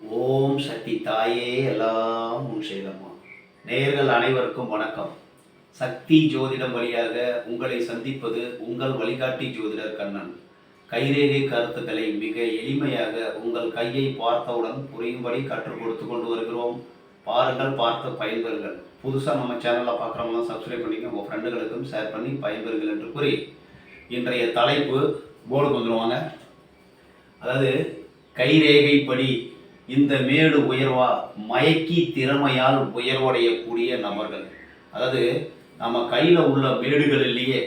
ஓம் சக்தி தாயே எல்லாம் உன் செய்தம்மா நேயர்கள் அனைவருக்கும் வணக்கம். சக்தி ஜோதிடம் வழியாக உங்களை சந்திப்பது உங்கள் வழிகாட்டி ஜோதிடர் கண்ணன். கைரேகை கருத்துக்களை மிக எளிமையாக உங்கள் கையை பார்த்தவுடன் புரியும்படி கற்றுக் கொடுத்து கொண்டு வருகிறோம். பாருங்கள் பார்த்து பயன்பெறுங்கள். புதுசாக நம்ம சேனலில் பார்க்குறவங்களாம் சப்ஸ்கிரைப் பண்ணிங்க உங்கள் ஃப்ரெண்டுகளுக்கும் ஷேர் பண்ணி பயன்பெறுங்கள் என்று கூறி இன்றைய தலைப்பு போர்டுக்கு வந்துடுவாங்க அதாவது கைரேகைப்படி இந்த மேடு உயர்வா மயக்கி திறமையால் உயர்வடையக்கூடிய நபர்கள். அதாவது நம்ம கையில் உள்ள மேடுகளிலேயே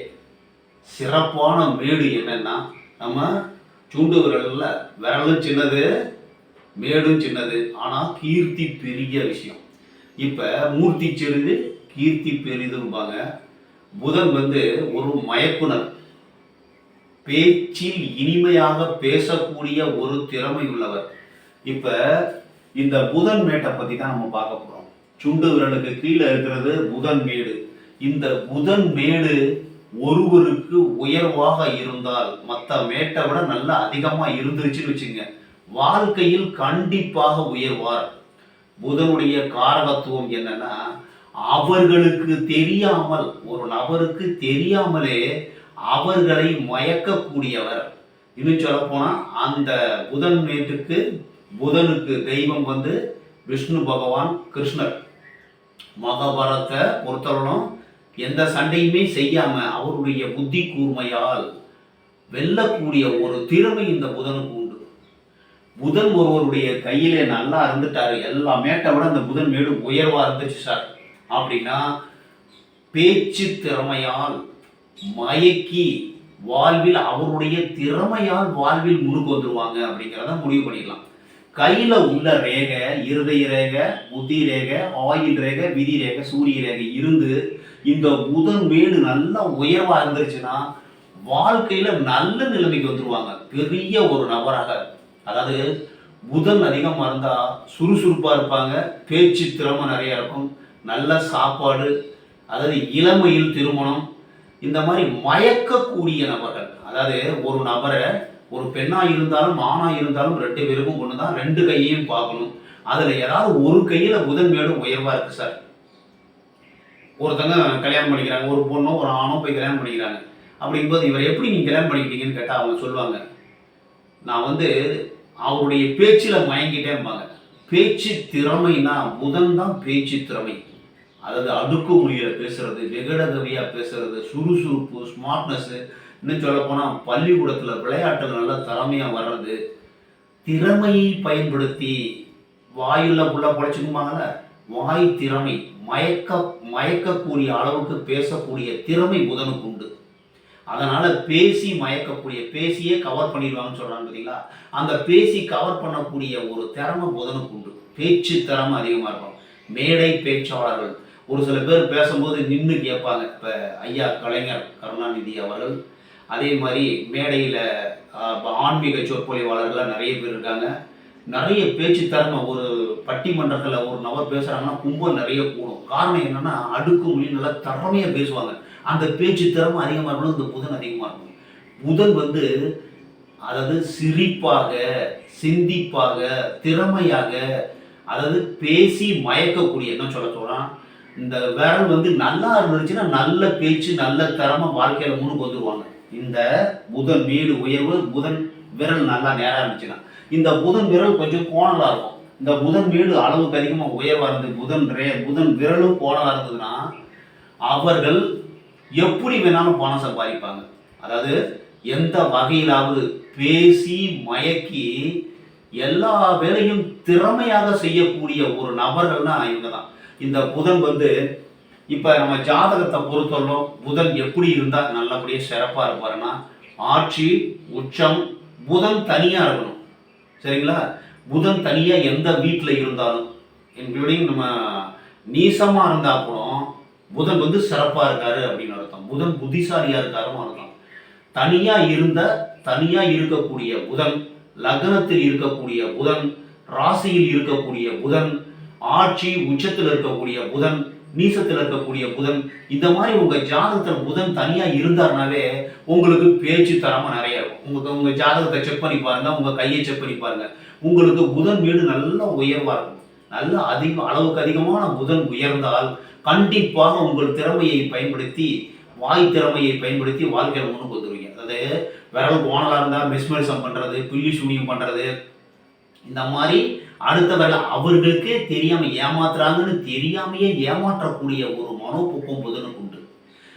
சிறப்பான மேடு என்னென்னா நம்ம சுண்டு விரலில் விரலும் சின்னது மேடும் சின்னது ஆனால் கீர்த்தி பெரிய விஷயம். இப்போ மூர்த்தி சிறிது கீர்த்தி பெரிதும்பாங்க. புதன் வந்து ஒரு மயக்குனர். பேச்சில் இனிமையாக பேசக்கூடிய ஒரு திறமை உள்ளவர். இப்ப இந்த புதன் மேட்டை பத்தி தான் நம்ம பார்க்க போறோம். சுண்டு விரலுக்கு கீழே இருக்கிறது புதன் மேடு. இந்த புதன் மேடு ஒருவருக்கு உயர்வாக இருந்தால் மற்ற மேட்டை விட நல்லா அதிகமா இருந்துருச்சுன்னு வச்சுங்க வாழ்க்கையில் கண்டிப்பாக உயர்வார். புதனுடைய காரகத்துவம் என்னன்னா அவர்களுக்கு தெரியாமல் ஒரு நபருக்கு தெரியாமலே அவர்களை மயக்கக்கூடியவர். இன்னும் சொல்ல போனா அந்த புதன் மேட்டுக்கு புதனுக்கு தெய்வம் வந்து விஷ்ணு பகவான் கிருஷ்ணர். மகாபாரத்தை பொறுத்தவரைக்கும் எந்த சண்டையுமே செய்யாம அவருடைய புத்தி கூர்மையால் வெல்லக்கூடிய ஒரு திறமை இந்த புதனுக்கு உண்டு. புதன் ஒருவருடைய கையிலே நல்லா இருந்துட்டாரு. எல்லா மேட்டை விட அந்த புதன் மேடு உயர்வா இருந்துச்சு சார். அப்படின்னா பேச்சு திறமையால் மயக்கி வாழ்வில் அவருடைய திறமையால் வாழ்வில் முன்னுக்கு வந்துருவாங்க அப்படிங்கிறத முடிவு பண்ணிடலாம் கையில உள்ள ரேகை இருதய ரேகை புத்தி ரேகை ஆயில் ரேகை விதி ரேகை சூரிய ரேகை இருந்து இந்த புதன் மேடு நல்லா உயர்வா இருந்துருச்சுன்னா வாழ்க்கையில நல்ல நிலைமைக்கு வந்துருவாங்க. பெரிய ஒரு நபராக. அதாவது புதன் அதிகமாக இருந்தா சுறுசுறுப்பா இருப்பாங்க பேச்சு திறமை நிறைய இருக்கும் நல்ல சாப்பாடு அதாவது இளமையில் திருமணம் இந்த மாதிரி மயக்கக்கூடிய நபர்கள். அதாவது ஒரு நபரை ஒரு பெண்ணா இருந்தாலும் ஆணா இருந்தாலும் ரெண்டு பேருக்கும் ஒன்று தான் ரெண்டு கையையும் பார்க்கணும். அதுல ஏதாவது ஒரு கையில புதன் மேடும் உயர்வா இருக்கு சார். ஒருத்தங்க கல்யாணம் பண்ணிக்கிறாங்க ஒரு பொண்ணோ ஒரு ஆணோ போய் கல்யாணம் பண்ணிக்கிறாங்க. அப்படிங்கும்போது இவர் எப்படி நீங்க கல்யாணம் பண்ணிக்கிட்டீங்கன்னு கேட்டா அவங்க சொல்லுவாங்க நான் வந்து அவருடைய பேச்சில் மயங்கிட்டேன்பாங்க பேச்சு திறமைனா புதன் தான் பேச்சு திறமை. அதாவது அடுக்கு மொழியில பேசுறது வெகடகவியாக பேசுறது சுறுசுறுப்பு ஸ்மார்ட்னஸ் இன்னும் சொல்ல பள்ளிக்கூடத்தில் பள்ளிக்கூடத்துல விளையாட்டுகள் நல்லா திறமையாக வர்றது திறமையை பயன்படுத்தி வாயுல புள்ள பொழைச்சுக்குமாங்கல்ல வாய் திறமை மயக்க மயக்கக்கூடிய அளவுக்கு பேசக்கூடிய திறமை புதனுக்கு உண்டு. அதனால் பேசி மயக்கக்கூடிய பேசியே கவர் பண்ணிடுவாங்கன்னு சொல்கிறாங்க பார்த்தீங்களா அந்த பேசி கவர் பண்ணக்கூடிய ஒரு திறமை புதனுக்கு உண்டு. பேச்சு திறமை அதிகமாக இருக்கும். மேடை பேச்சாளர்கள். ஒரு சில பேர் பேசும்போது நின்று கேட்பாங்க. இப்போ ஐயா கலைஞர் கருணாநிதி அவர்கள் அதே மாதிரி மேடையில் ஆன்மீக சொற்பொழிவாளர்கள்லாம் நிறைய பேர் இருக்காங்க. நிறைய பேச்சு திறமை ஒரு பட்டிமன்றத்தில் ஒரு நபர் பேசுகிறாங்கன்னா கும்பல் நிறைய கூடும். காரணம் என்னன்னா அடுக்கு மொழி நல்லா திறமையாக பேசுவாங்க. அந்த பேச்சு திறமை அதிகமாக இருக்கணும் இந்த புதன் அதிகமாக இருக்கும். புதன் வந்து அதாவது சிரிப்பாக சிந்திப்பாக திறமையாக அதாவது பேசி மயக்கக்கூடிய என்ன சொல்ல சொல்றான் இந்த விரல் வந்து நல்லா இருந்துச்சுன்னா நல்ல பேச்சு நல்ல திறமை வாழ்க்கையில் முன்னுக்கு வந்துடுவாங்க இந்த புதன் வீடு உயர்வு புதன் விரல் நல்லா நேராக இருந்துச்சுன்னா. இந்த புதன் விரல் கொஞ்சம் கோணலாக இருக்கும். இந்த புதன் வீடு அளவுக்கு அதிகமாக உயர்வாக இருந்து புதன் ரே புதன் விரலும் கோணலாக இருந்ததுன்னா அவர்கள் எப்படி வேணாலும் பணம் சம்பாதிப்பாங்க. அதாவது எந்த வகையிலாவது பேசி மயக்கி எல்லா வேலையும் திறமையாக செய்யக்கூடிய ஒரு நபர்கள்னா இவங்க தான் இந்த புதன் வந்து இப்போ நம்ம ஜாதகத்தை பொறுத்தவரைக்கும் புதன் எப்படி இருந்தால் நல்லபடியாக சிறப்பாக இருப்பாருன்னா ஆட்சி உச்சம் புதன் தனியாக இருக்கணும். சரிங்களா? புதன் தனியாக எந்த வீட்டில் இருந்தாலும் இன்க்ளூடிங் நம்ம நீசமாக இருந்தால் கூட புதன் வந்து சிறப்பாக இருக்காரு அப்படின்னு அர்த்தம். புதன் புத்திசாலியாக இருக்காருன்னு அர்த்தம். தனியாக இருந்த தனியாக இருக்கக்கூடிய புதன் லக்னத்தில் இருக்கக்கூடிய புதன் ராசியில் இருக்கக்கூடிய புதன் ஆட்சி உச்சத்தில் இருக்கக்கூடிய புதன் நீசத்தில் இருக்கக்கூடிய புதன் இந்த மாதிரி உங்கள் ஜாதகத்தில் புதன் தனியாக இருந்தாருனாவே உங்களுக்கு பேச்சு தரமாக நிறைய இருக்கும். உங்களுக்கு உங்கள் ஜாதகத்தை செக் பண்ணி பாருங்கள் உங்கள் கையை செக் பண்ணி பாருங்கள் உங்களுக்கு புதன் வீடு நல்ல உயர்வாக இருக்கும். நல்ல அதிக அளவுக்கு அதிகமான புதன் உயர்ந்தால் கண்டிப்பாக உங்கள் திறமையை பயன்படுத்தி வாய் திறமையை பயன்படுத்தி வாழ்க்கையில் முன்னுக்கு வந்துருவீங்க. அதாவது விரல் ஓனலாக இருந்தால் மெஸ்மரிசம் பண்ணுறது புள்ளி சூனியம் பண்ணுறது இந்த மாதிரி அடுத்த அவர்களுக்கே தெரியாம ஏமாத்துறாங்கன்னு தெரியாமையே ஏமாற்றக்கூடிய ஒரு மனோபோக்கம் புதனுக்கு உண்டு.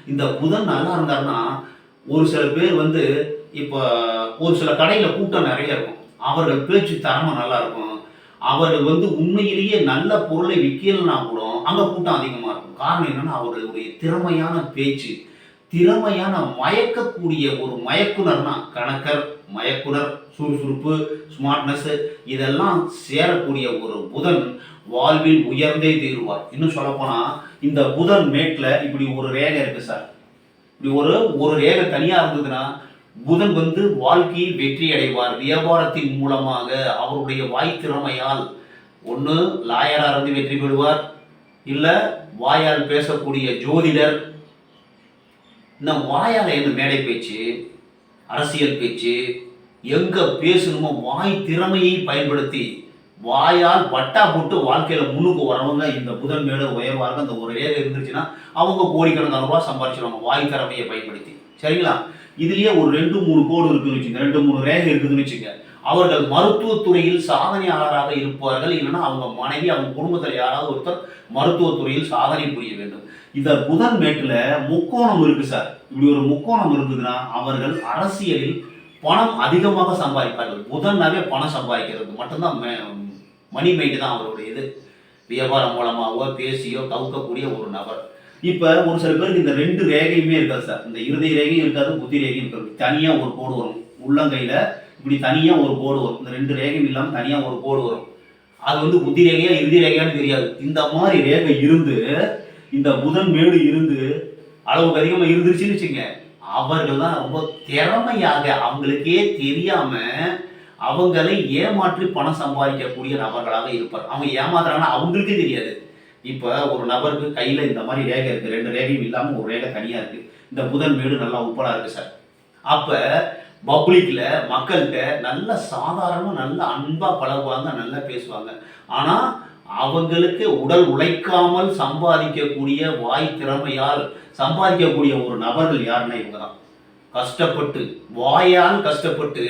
இந்த புதன் நல்லா இருந்தாருன்னா ஒரு சில பேர் வந்து இப்போ ஒரு சில கடையில கூட்டம் நிறைய இருக்கும். அவர்கள் பேச்சு தரமா நல்லா இருக்கும். அவர்கள் வந்து உண்மையிலேயே நல்ல பொருளை விற்கலனா கூட அங்க கூட்டம் அதிகமா இருக்கும். காரணம் என்னன்னா அவர்களுடைய திறமையான பேச்சு திறமையான மயக்கக்கூடிய ஒரு மயக்குனர்னா கணக்கர் மயக்குனர். சுறுசுறுப்பு ஸ்மார்ட்னஸ் இதெல்லாம் சேரக்கூடிய ஒரு புதன் வாழ்வில் உயர்ந்தே தீருவார். இன்னும் சொல்லப்போனால் இந்த புதன் மேட்டில் இப்படி ஒரு ரேகை இருக்குது சார். இப்படி ஒரு ஒரு ரேகை தனியாக இருந்ததுன்னா புதன் வந்து வாழ்க்கையில் வெற்றி அடைவார். வியாபாரத்தின் மூலமாக அவருடைய வாய் திறமையால். ஒன்று லாயராக இருந்து வெற்றி பெறுவார். இல்லை வாயால் பேசக்கூடிய ஜோதிடர். இந்த வாயால் என்ன மேடை பேச்சு அரசியல் பேச்சு எங்க பேசணுமோ வாய் திறமையை பயன்படுத்தி வாயால் பட்டா போட்டு வாழ்க்கையில முன்னுக்கு வரவங்க இந்த புதன் மேடு உயர்வார்கள் அந்த ஒரு ஏக இருந்துச்சுன்னா அவங்க கோடிக்கணக்கான ரூபா சம்பாரிச்சிருவாங்க வாய் திறமையை பயன்படுத்தி. சரிங்களா? இதுலயே ஒரு ரெண்டு மூணு கோடு இருக்குன்னு வச்சுங்க. ரெண்டு மூணு ரேகை இருக்குதுன்னு வச்சுங்க. அவர்கள் மருத்துவத்துறையில் சாதனையாளராக இருப்பார்கள். இல்லைன்னா அவங்க மனைவி அவங்க குடும்பத்தில் யாராவது ஒருத்தர் மருத்துவத்துறையில் சாதனை புரிய வேண்டும். இந்த புதன் மேட்டில் முக்கோணம் இருக்கு சார். இப்படி ஒரு முக்கோணம் இருக்குதுன்னா அவர்கள் அரசியலில் பணம் அதிகமாக சம்பாதிப்பார்கள். புதன்னாவே பணம் சம்பாதிக்கிறது. மட்டும்தான் மே- மணி மைண்டு தான் அவருடைய இது. வியாபாரம் மூலமாகவோ பேசியோ கவுக்கக்கூடிய ஒரு நபர். இப்போ ஒரு சில பேருக்கு இந்த ரெண்டு ரேகையுமே இருக்காது சார். இந்த இருதய ரேகையும் இருக்காது புத்தி ரேகையும் இருக்காது. தனியாக ஒரு கோடு வரும். உள்ளங்கையில் இப்படி தனியாக ஒரு கோடு வரும். இந்த ரெண்டு ரேகையும் இல்லாமல் தனியாக ஒரு கோடு வரும். அது வந்து புத்தி ரேகையா இறுதி ரேகையான்னு தெரியாது. இந்த மாதிரி ரேகை இருந்து இந்த புதன் மேடு இருந்து அளவுக்கு அதிகமாக இருந்துருச்சுன்னு வச்சுங்க அவர்கள் தான் ரொம்ப திறமையாக அவங்களுக்கே தெரியாம அவங்களை ஏமாற்றி பணம் சம்பாதிக்கக்கூடிய நபர்களாக இருப்பார் அவங்க ஏமாத்துறாங்கன்னா அவங்களுக்கே தெரியாது. இப்போ ஒரு நபருக்கு கையில் இந்த மாதிரி ரேகை இருக்குது ரெண்டு ரேகையும் இல்லாமல் ஒரு ரேகை தனியாக இருக்குது இந்த புதன் வீடு நல்லா உப்பலாக இருக்குது சார். அப்போ பப்ளிக்கில் மக்கள்கிட்ட நல்ல சாதாரணமாக நல்ல அன்பாக பழகுவாங்க நல்லா பேசுவாங்க. ஆனால் அவங்களுக்கு உடல் உழைக்காமல் சம்பாதிக்கக்கூடிய வாய் திறமையால் சம்பாதிக்கக்கூடிய ஒரு நபர்கள் யாருன்னா இவங்க தான் கஷ்டப்பட்டு வாயால் கஷ்டப்பட்டு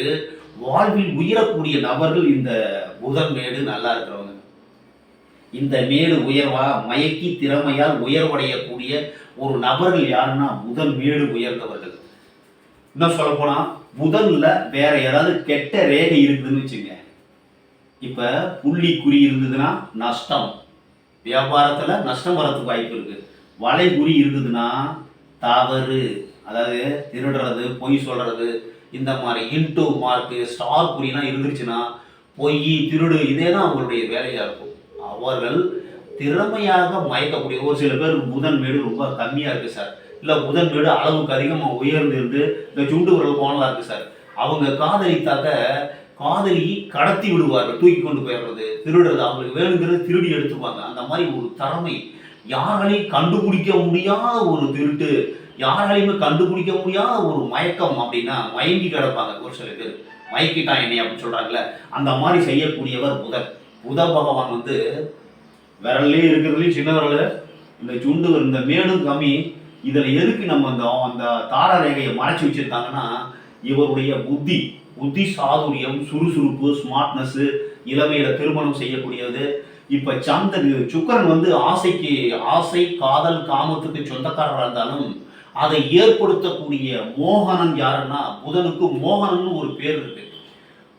வாழ்வில் உயரக்கூடிய நபர்கள் இந்த புதன் மேடு நல்லா இருக்கிறவங்க. இந்த மேடு உயர்வா மயக்கி திறமையால் உயர்வடையக்கூடிய ஒரு நபர்கள் யாருன்னா புதன் மேடு உயர்ந்தவர்கள். இன்னும் சொல்ல போனா புதன்ல வேற ஏதாவது கெட்ட ரேகை இருக்குதுன்னு வச்சுங்க இப்ப புள்ளி குறி இருந்ததுன்னா நஷ்டம். வியாபாரத்துல நஷ்டம் வரத்துக்கு வாய்ப்பு இருக்கு. வலை குறி இருந்ததுன்னா தவறு. அதாவது திருடுறது பொய் சொல்றது இந்த மாதிரி இன்டூ மார்க்கு ஸ்டார் குறிலாம் இருந்துருச்சுன்னா பொய் திருடு இதே தான் அவங்களுடைய வேலையா இருக்கும். அவர்கள் திறமையாக மயக்கக்கூடிய ஒரு சில பேர் புதன் மேடு ரொம்ப கம்மியா இருக்கு சார். இல்ல புதன் மேடு அளவுக்கு அதிகமாக உயர்ந்து இருந்து இந்த சுண்டு உரல் போனதா இருக்கு சார். அவங்க காதலித்தாக்க காதலி கடத்தி விடுவார்கள் தூக்கி கொண்டு போயிடுறது திருடுறது அவங்களுக்கு வேணுங்கிறது திருடி எடுத்துப்பாங்க. அந்த மாதிரி ஒரு திறமை யாராலையும் கண்டுபிடிக்க முடியாத ஒரு திருட்டு யாராலையுமே கண்டுபிடிக்க முடியாத ஒரு மயக்கம் அப்படின்னா மயங்கி கிடப்பாங்க ஒரு சில பேர். மயக்கிட்டான் என்னை அப்படின்னு சொல்றாங்கல்ல அந்த மாதிரி செய்யக்கூடியவர் புதன். புத பகவான் வந்து விரல்லே இருக்கிறதுலையும் சின்ன விரல். இந்த சுண்டு இந்த மேடும் கம்மி. இதில் எதுக்கு நம்ம அந்த அந்த தார ரேகையை மறைச்சி வச்சிருக்காங்கன்னா இவருடைய புத்தி புத்தி சாதுரியம் சுறுசுறுப்பு ஸ்மார்ட்னஸ் இளமையில திருமணம் செய்யக்கூடியது. இப்ப சந்தன் சுக்கரன் வந்து ஆசைக்கு ஆசை காதல் காமத்துக்கு சொந்தக்காரராக இருந்தாலும் அதை ஏற்படுத்தக்கூடிய மோகனன் யாருன்னா புதனுக்கு மோகனன் ஒரு பேர் இருக்கு.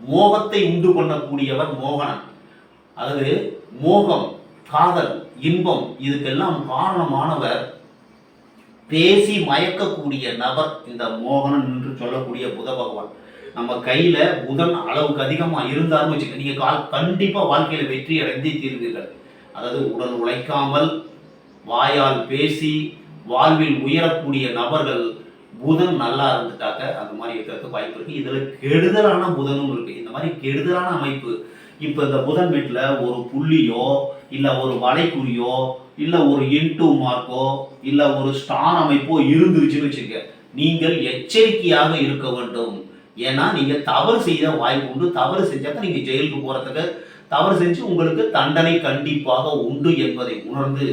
மோகத்தை உண்டு பண்ணக்கூடியவர் மோகனன். அதாவது மோகம் காதல் இன்பம் இதுக்கெல்லாம் காரணமானவர் பேசி மயக்கக்கூடிய நபர் இந்த மோகனன் என்று சொல்லக்கூடிய புத பகவான். நம்ம கையில புதன் அளவுக்கு அதிகமா இருந்தாலும் வச்சுக்க நீங்க கால் கண்டிப்பா வாழ்க்கையில வெற்றி அடைந்தே தீர்வீர்கள். அதாவது உடல் உழைக்காமல் வாயால் பேசி வாழ்வில் உயரக்கூடிய நபர்கள் புதன் நல்லா இருந்துட்டாக்க அந்த மாதிரி இருக்கிறதுக்கு வாய்ப்பு இருக்கு. இதுல கெடுதலான புதனும் இருக்கு. இந்த மாதிரி கெடுதலான அமைப்பு இப்போ இந்த புதன் வீட்டில் ஒரு புள்ளியோ இல்லை ஒரு வளைக்குறியோ இல்லை ஒரு இன்டூ மார்க்கோ இல்லை ஒரு ஸ்டார் அமைப்போ இருந்துருச்சுன்னு வச்சுக்க நீங்கள் எச்சரிக்கையாக இருக்க வேண்டும். ஏன்னா நீங்கள் தவறு செய்த வாய்ப்பு உண்டு. தவறு செஞ்சாக்க நீங்கள் ஜெயிலுக்கு போகிறதுக்கு தவறு செஞ்சு உங்களுக்கு தண்டனை கண்டிப்பாக உண்டு என்பதை உணர்ந்து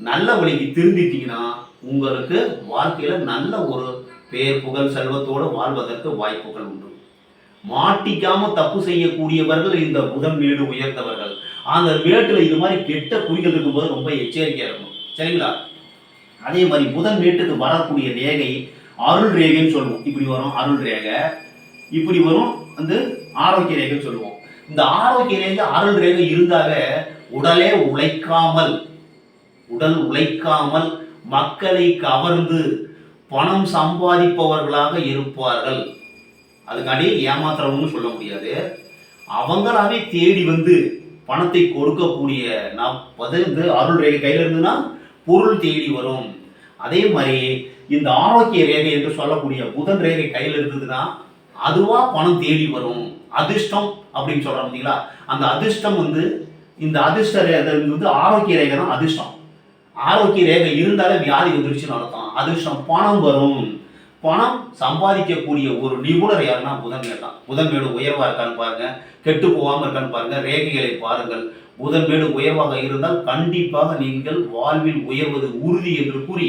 நல்ல வழிக்கு திருந்திட்டீங்கன்னா உங்களுக்கு வாழ்க்கையில நல்ல ஒரு பேர் புகழ் செல்வத்தோடு வாழ்வதற்கு வாய்ப்புகள் உண்டு. மாட்டிக்காம தப்பு செய்யக்கூடியவர்கள் இந்த புதன் வீடு உயர்ந்தவர்கள். அந்த வேட்டில் இது மாதிரி கெட்ட குறிகள் இருக்கும்போது ரொம்ப எச்சரிக்கையாக இருக்கும் சரிங்களா? அதே மாதிரி புதன் வீட்டுக்கு வரக்கூடிய ரேகை அருள் ரேகைன்னு சொல்லுவோம். இப்படி வரும் அருள் ரேகை இப்படி வரும் வந்து ஆரோக்கிய ரேகைன்னு சொல்லுவோம். இந்த ஆரோக்கிய ரேகை அருள் ரேகை இருந்தாக உடலே உழைக்காமல் உடல் உழைக்காமல் மக்களை கவர்ந்து பணம் சம்பாதிப்பவர்களாக இருப்பார்கள். அதுக்காண்டி ஏமாத்துறவங்கன்னு சொல்ல முடியாது. அவங்களாவே தேடி வந்து பணத்தை கொடுக்கக்கூடிய நான் வந்து அருள் ரேகை கையில் இருந்துன்னா பொருள் தேடி வரும். அதே மாதிரி இந்த ஆரோக்கிய ரேகை என்று சொல்லக்கூடிய புதன் ரேகை கையில் இருந்ததுன்னா அதுவாக பணம் தேடி வரும். அதிர்ஷ்டம் அப்படின்னு சொல்கிறோம் பார்த்தீங்களா அந்த அதிர்ஷ்டம் வந்து இந்த அதிர்ஷ்ட ரேகை வந்து ஆரோக்கிய ரேகை தான் அதிர்ஷ்டம். ஆரோக்கிய ரேகை இருந்தாலே வியாதி வந்துருச்சுன்னு அர்த்தம். அதிர்ஷ்டம் பணம் வரும். பணம் சம்பாதிக்கக்கூடிய ஒரு நிபுணர் யாருன்னா புதன் தான். புதன்மேடு மேடு இருக்கான்னு பாருங்க. கெட்டு போகாமல் இருக்கான்னு பாருங்க. ரேகைகளை பாருங்கள். புதன்மேடு உயர்வாக இருந்தால் கண்டிப்பாக நீங்கள் வாழ்வில் உயர்வது உறுதி என்று கூறி